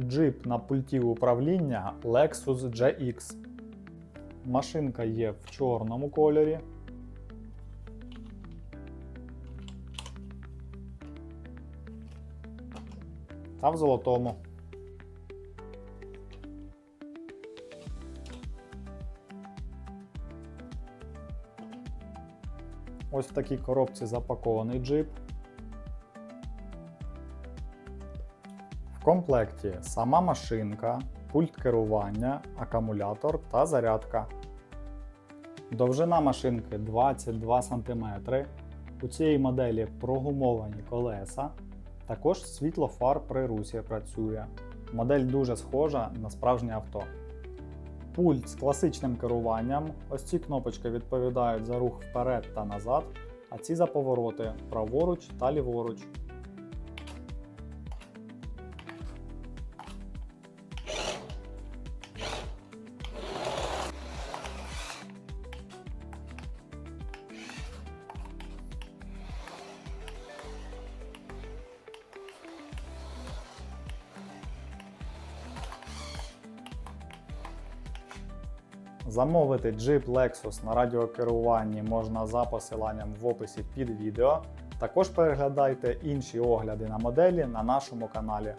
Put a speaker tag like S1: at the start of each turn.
S1: Джип на пульті управління Lexus GX. Машинка є в чорному кольорі. Та в золотому. Ось в такій коробці запакований джип. В комплекті сама машинка, пульт керування, акумулятор та зарядка. Довжина машинки 22 см. У цієї моделі прогумовані колеса. Також світло фар при русі працює. Модель дуже схожа на справжнє авто. Пульт з класичним керуванням. Ось ці кнопочки відповідають за рух вперед та назад, а ці за повороти праворуч та ліворуч. Замовити Jeep Lexus на радіокеруванні можна за посиланням в описі під відео. Також переглядайте інші огляди на моделі на нашому каналі.